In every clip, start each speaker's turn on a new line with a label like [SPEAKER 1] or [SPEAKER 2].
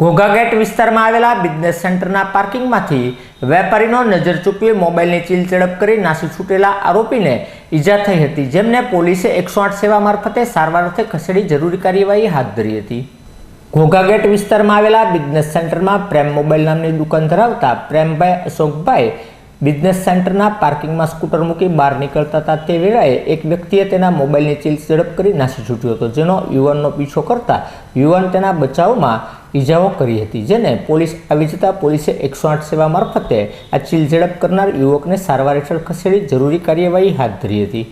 [SPEAKER 1] ઘોઘાગેટ વિસ્તારમાં આવેલા બિઝનેસ સેન્ટરના પાર્કિંગમાંથી વેપારીનો નજર ચૂકવી મોબાઈલની ચીલચડપ કરી નાસી છૂટેલા આરોપીને ઈજા થઈ હતી, જેમને પોલીસે એકસો આઠ સેવા મારફતે સારવાર અર્થે ખસેડી જરૂરી કાર્યવાહી હાથ ધરી હતી. ઘોઘાગેટ વિસ્તારમાં આવેલા બિઝનેસ સેન્ટરમાં પ્રેમ મોબાઈલ નામની દુકાન ધરાવતા પ્રેમભાઈ અશોકભાઈ બિઝનેસ સેન્ટરના પાર્કિંગમાં સ્કૂટર મૂકી બહાર નીકળતા હતા. તે વેળાએ એક વ્યક્તિએ તેના મોબાઈલની ચીલ ઝડપ કરી નાસી છૂટ્યો હતો, જેનો યુવાનનો પીછો કરતા યુવાન તેના બચાવમાં ઈજાઓ કરી હતી, જેને પોલીસ આવી જતા પોલીસે એકસો આઠ સેવા મારફતે આ ચીલ ઝડપ કરનાર યુવકને સારવાર હેઠળ ખસેડી જરૂરી કાર્યવાહી હાથ ધરી હતી.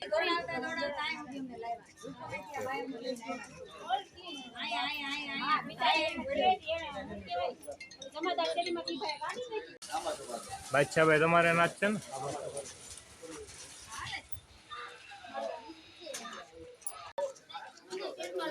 [SPEAKER 2] નાખી.
[SPEAKER 3] બાદશાહભાઈ તમારે નાચ છે ને
[SPEAKER 2] પેટમાં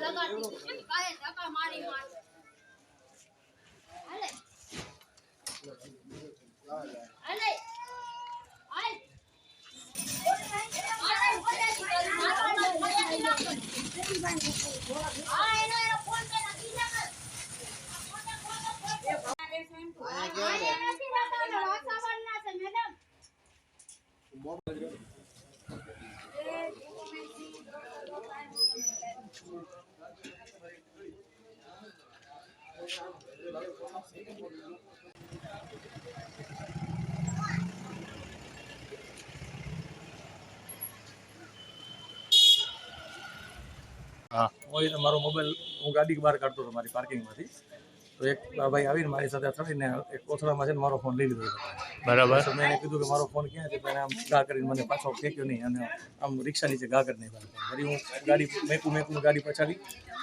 [SPEAKER 2] હા.
[SPEAKER 4] તો મારો મોબાઈલ હું ગાડી બહાર કાઢતો હતો મારી પાર્કિંગમાંથી તો એક ભાઈ આવીને મારી સાથે અથડાઈને એક કોથળામાં છે મારો ફોન લઈ લીધો હતો.
[SPEAKER 3] બરાબર.
[SPEAKER 4] તો મેં કીધું કે મારો ફોન ક્યાં છે? પણ આમ ગા કરીને મને પાછો ફેંક્યો નહીં. અને આમ રિક્ષા નીચે ગા કરી નહીં ફરી હું ગાડી મેકું મેકું ગાડી પછાડી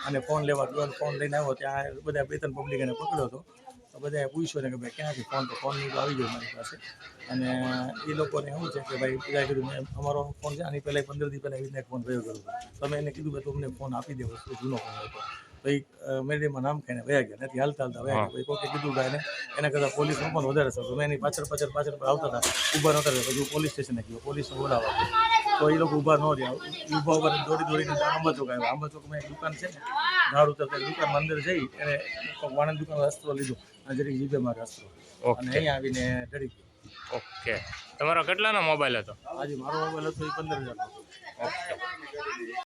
[SPEAKER 4] અને ફોન લેવા ગયો ફોન લઈને આવ્યો. ત્યાં બધા બે ત્રણ પબ્લિક પકડ્યો હતો. તો બધાએ પૂછ્યું ને કે ભાઈ ક્યાંથી ફોન તો ફોન નહીં આવી ગયો મારી પાસે. અને એ લોકોને એવું છે કે ભાઈ બધા કીધું મેં અમારો ફોન છે. આની પહેલાં પંદર દી પહેલાં એવી એક ફોન થયો કરું તમે એને કીધું કે તમને ફોન આપી દેવો જૂનો ફોન હતો. એ મેરેડીમાં નામ ખાઈને વયા ગયા નથી હાલતા હાલતા વયા ગયા. પછી કોકે કીધું ગાય ને એના કરતાં પોલીસનો પણ વધારે છે તો મેં એની પાછળ પાછળ પાછળ આવતા હતા. ઊભા નહોતા રહેતા. પછી પોલીસ સ્ટેશને ગયો. પોલીસને બોલાવવા તો એ લોકો ઊભા ન રહ્યા. ઊભા ઊભા દોડી દોડીને આંબા ચોક આવ્યા. આંબા ચોકમાં એક દુકાન છે ને ઝાડ ઉતરતા દુકાનમાં અંદર જઈ એને વાણંદ દુકાન રસ્તો લીધો. અને જરીક જીભે મારે અસ્ત્રો અને
[SPEAKER 3] અહીં
[SPEAKER 4] અહીંયા આવીને ચડી ગયો.
[SPEAKER 3] ઓકે. તમારો કેટલાનો મોબાઈલ હતો?
[SPEAKER 4] આજે મારો મોબાઈલ હતો એ પંદર હજારનો.
[SPEAKER 3] ઓકે.